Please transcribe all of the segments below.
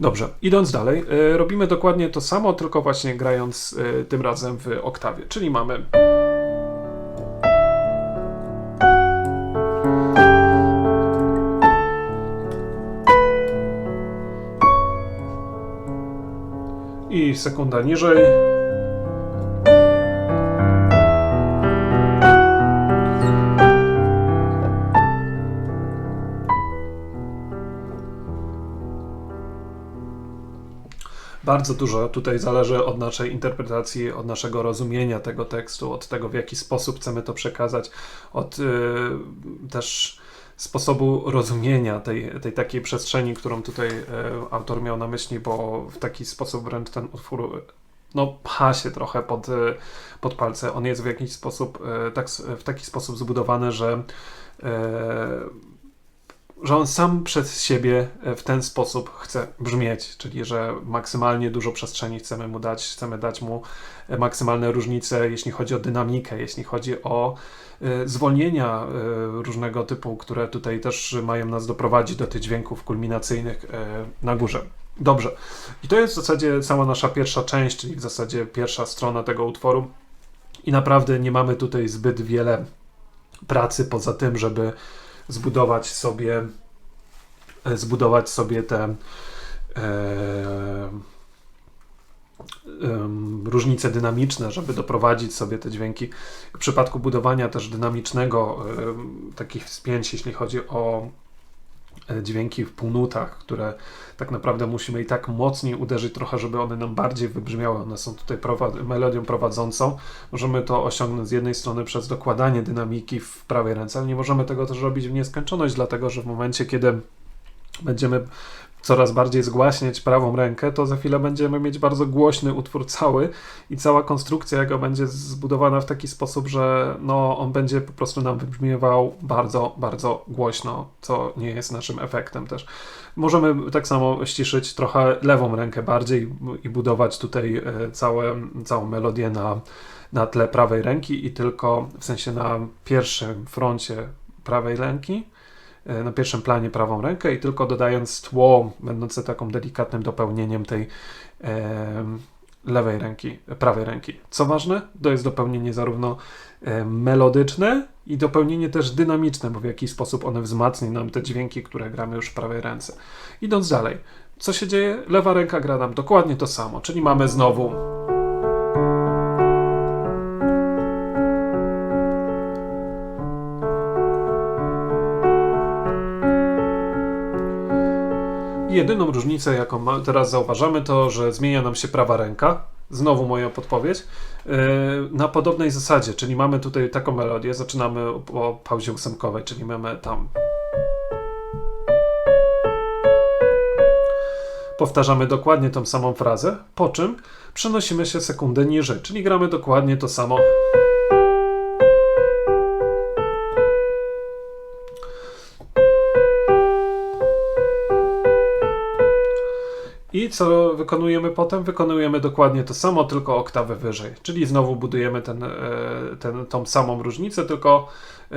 Dobrze, idąc dalej, y, robimy dokładnie to samo, tylko właśnie grając y, tym razem w oktawie. Czyli mamy. I sekunda niżej. Bardzo dużo tutaj zależy od naszej interpretacji, od naszego rozumienia tego tekstu, od tego, w jaki sposób chcemy to przekazać, od y, też sposobu rozumienia tej, tej takiej przestrzeni, którą tutaj y, autor miał na myśli, bo w taki sposób wręcz ten utwór no, pcha się trochę pod, y, pod palce. On jest w jakiś sposób, y, tak, w taki sposób zbudowany, że y, że on sam przez siebie e, w ten sposób chce brzmieć, czyli że maksymalnie dużo przestrzeni chcemy mu dać, chcemy dać mu e, maksymalne różnice, jeśli chodzi o dynamikę, jeśli chodzi o e, zwolnienia różnego typu, które tutaj też mają nas doprowadzić do tych dźwięków kulminacyjnych na górze. Dobrze. I to jest w zasadzie cała nasza pierwsza część, czyli w zasadzie pierwsza strona tego utworu. I naprawdę nie mamy tutaj zbyt wiele pracy poza tym, żeby zbudować sobie e, zbudować sobie te e, różnice dynamiczne, żeby doprowadzić sobie te dźwięki. W przypadku budowania też dynamicznego takich wspięć, jeśli chodzi o dźwięki w półnutach, które tak naprawdę musimy i tak mocniej uderzyć trochę, żeby one nam bardziej wybrzmiały. One są tutaj prowad melodią prowadzącą. Możemy to osiągnąć z jednej strony przez dokładanie dynamiki w prawej ręce, ale nie możemy tego też robić w nieskończoność, dlatego że w momencie, kiedy będziemy coraz bardziej zgłaśniać prawą rękę, to za chwilę będziemy mieć bardzo głośny utwór cały i cała konstrukcja jego będzie zbudowana w taki sposób, że no, on będzie po prostu nam wybrzmiewał bardzo, bardzo głośno, co nie jest naszym efektem też. Możemy tak samo ściszyć trochę lewą rękę bardziej i budować tutaj e, całe, całą melodię na, na tle prawej ręki i tylko w sensie na pierwszym froncie prawej ręki na pierwszym planie prawą rękę i tylko dodając tło, będące taką delikatnym dopełnieniem tej e, lewej ręki, prawej ręki. Co ważne, to jest dopełnienie zarówno e, melodyczne i dopełnienie też dynamiczne, bo w jakiś sposób one wzmacnią nam te dźwięki, które gramy już w prawej ręce. Idąc dalej, co się dzieje? Lewa ręka gra nam dokładnie to samo, czyli mamy znowu Jedyną różnicę, jaką teraz zauważamy, to, że zmienia nam się prawa ręka. Znowu moja podpowiedź. E, na podobnej zasadzie, czyli mamy tutaj taką melodię, zaczynamy po pauzie ósemkowej, czyli mamy tam. Powtarzamy dokładnie tą samą frazę, po czym przenosimy się sekundę niżej, czyli gramy dokładnie to samo. Co wykonujemy potem? Wykonujemy dokładnie to samo, tylko oktawę wyżej. Czyli znowu budujemy ten, e, ten, tą samą różnicę, tylko e,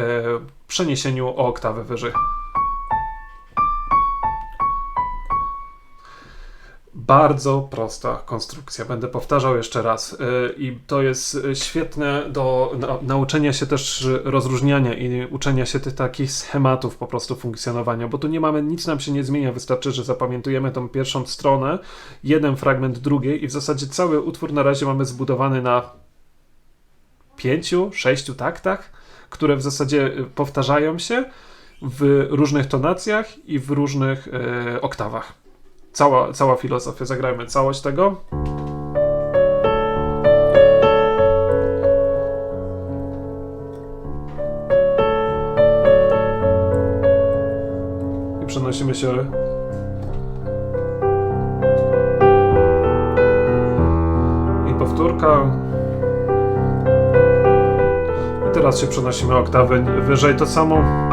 przeniesieniu o oktawę wyżej. Bardzo prosta konstrukcja. Będę powtarzał jeszcze raz. Y, I to jest świetne do nauczenia się też rozróżniania i uczenia się tych takich schematów po prostu funkcjonowania, bo tu nie mamy, nic nam się nie zmienia. Wystarczy, że zapamiętujemy tą pierwszą stronę, jeden fragment drugiej i w zasadzie cały utwór na razie mamy zbudowany na pięciu, sześciu taktach, które w zasadzie powtarzają się w różnych tonacjach i w różnych e, oktawach cała, cała filozofia. Zagrajmy całość tego. I przenosimy się i powtórka. I teraz się przenosimy oktawy wyżej to samo.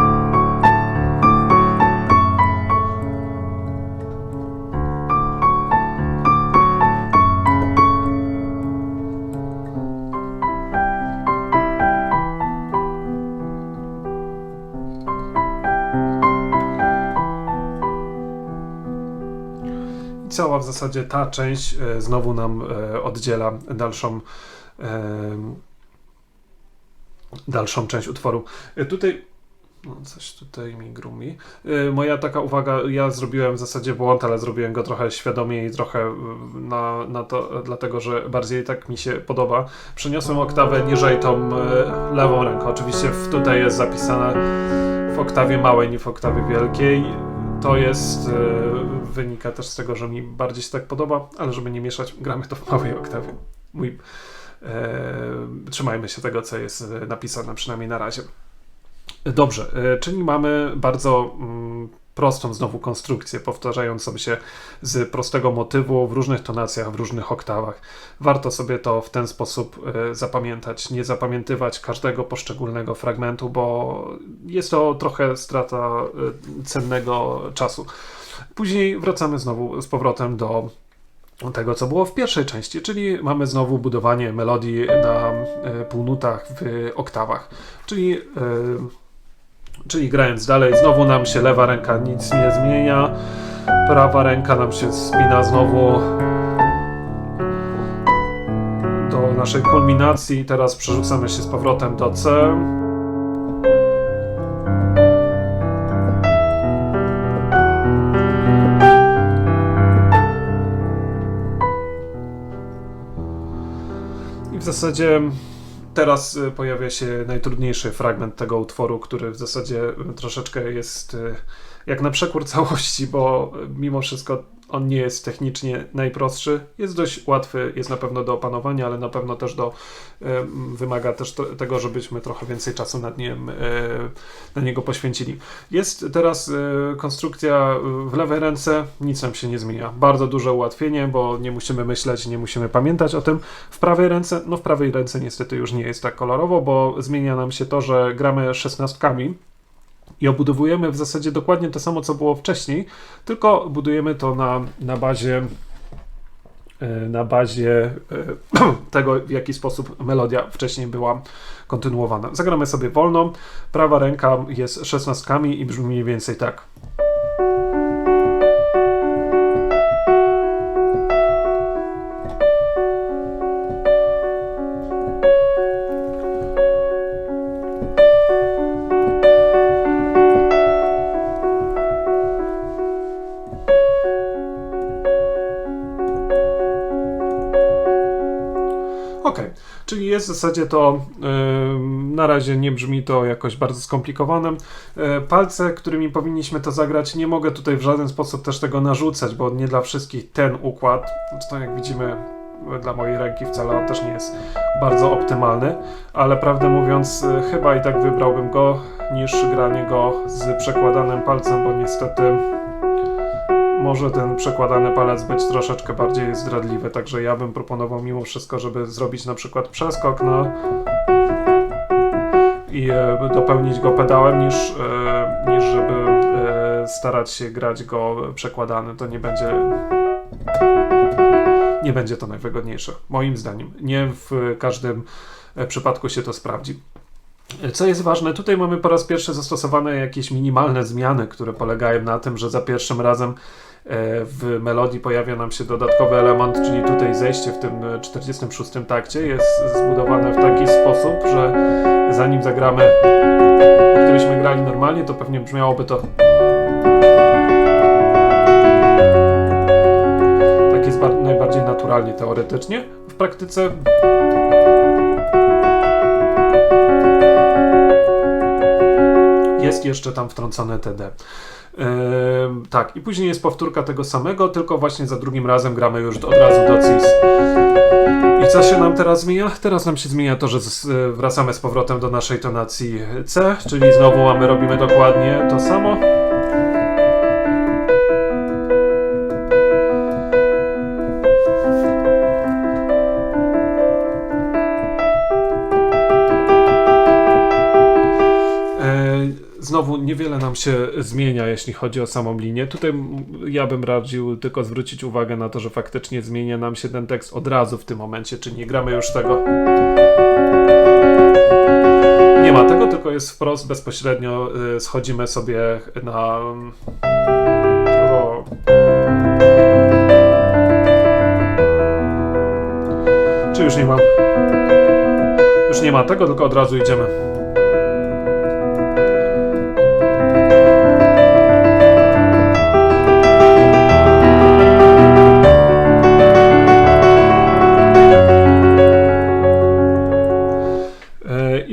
cała w zasadzie ta część e, znowu nam e, oddziela dalszą e, dalszą część utworu. Tutaj no, coś tutaj mi grumi. Moja taka uwaga, ja zrobiłem w zasadzie błąd, ale zrobiłem go trochę świadomie i trochę na, na to, dlatego że bardziej tak mi się podoba. Przeniosłem oktawę niżej tą lewą ręką. Oczywiście tutaj jest zapisane w oktawie małej niż w oktawie wielkiej. To jest, e, wynika też z tego, że mi bardziej się tak podoba, ale żeby nie mieszać, gramy to w małej oktawie. Mój, e, trzymajmy się tego, co jest e, napisane, przynajmniej na razie. Dobrze, e, czyli mamy bardzo mm, prostą znowu konstrukcję, powtarzającą się z prostego motywu w różnych tonacjach, w różnych oktawach. Warto sobie to w ten sposób e, zapamiętać, nie zapamiętywać każdego poszczególnego fragmentu, bo jest to trochę strata e, cennego czasu. Później wracamy znowu z powrotem do tego, co było w pierwszej części, czyli mamy znowu budowanie melodii na e, półnutach w oktawach. Czyli, czyli grając dalej, znowu nam się lewa ręka nic nie zmienia, prawa ręka nam się spina znowu do naszej kulminacji. Teraz przerzucamy się z powrotem do C. I w zasadzie teraz y, pojawia się najtrudniejszy fragment tego utworu, który w zasadzie troszeczkę jest y, jak na przekór całości, bo mimo wszystko on nie jest technicznie najprostszy. Jest dość łatwy, jest na pewno do opanowania, ale na pewno też do wymaga też to, tego, żebyśmy trochę więcej czasu nad nim, y, na niego poświęcili. Jest teraz y, konstrukcja w lewej ręce, nic nam się nie zmienia. Bardzo duże ułatwienie, bo nie musimy myśleć, nie musimy pamiętać o tym. W prawej ręce, no w prawej ręce niestety już nie jest tak kolorowo, bo zmienia nam się to, że gramy szesnastkami i obudowujemy w zasadzie dokładnie to samo, co było wcześniej, tylko budujemy to na, na bazie e, na bazie e, tego, w jaki sposób melodia wcześniej była kontynuowana. Zagramy sobie wolno. Prawa ręka jest szesnastkami i brzmi mniej więcej tak. Ok, czyli jest w zasadzie to, ym, na razie nie brzmi to jakoś bardzo skomplikowane. E, palce, którymi powinniśmy to zagrać, nie mogę tutaj w żaden sposób też tego narzucać, bo nie dla wszystkich ten układ, to jak widzimy dla mojej ręki wcale on też nie jest bardzo optymalny, ale prawdę mówiąc e, chyba i tak wybrałbym go niż granie go z przekładanym palcem, bo niestety może ten przekładany palec być troszeczkę bardziej zdradliwy, także ja bym proponował mimo wszystko, żeby zrobić na przykład przeskok na i e, dopełnić go pedałem, niż, e, niż żeby e, starać się grać go przekładany. To nie będzie nie będzie to najwygodniejsze, moim zdaniem. Nie w każdym przypadku się to sprawdzi. Co jest ważne, tutaj mamy po raz pierwszy zastosowane jakieś minimalne zmiany, które polegają na tym, że za pierwszym razem w melodii pojawia nam się dodatkowy element, czyli tutaj zejście w tym e, 46 takcie jest zbudowane w taki sposób, że zanim zagramy, gdybyśmy grali normalnie, to pewnie brzmiałoby to tak jest bar- najbardziej naturalnie teoretycznie. W praktyce jest jeszcze tam wtrącone TD. Tak, i później jest powtórka tego samego, tylko właśnie za drugim razem gramy już od razu do CIS. I co się nam teraz zmienia? Teraz nam się zmienia to, że wracamy z powrotem do naszej tonacji C, czyli znowu mamy, robimy dokładnie to samo. znowu niewiele nam się zmienia, jeśli chodzi o samą linię. Tutaj ja bym radził tylko zwrócić uwagę na to, że faktycznie zmienia nam się ten tekst od razu w tym momencie, czyli nie gramy już tego. Nie ma tego, tylko jest wprost, bezpośrednio y, schodzimy sobie na. O. Czy już nie mam? Już nie ma tego, tylko od razu idziemy.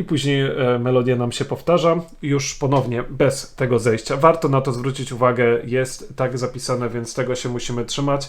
Później e, melodia nam się powtarza, już ponownie bez tego zejścia. Warto na to zwrócić uwagę, jest tak zapisane, więc tego się musimy trzymać.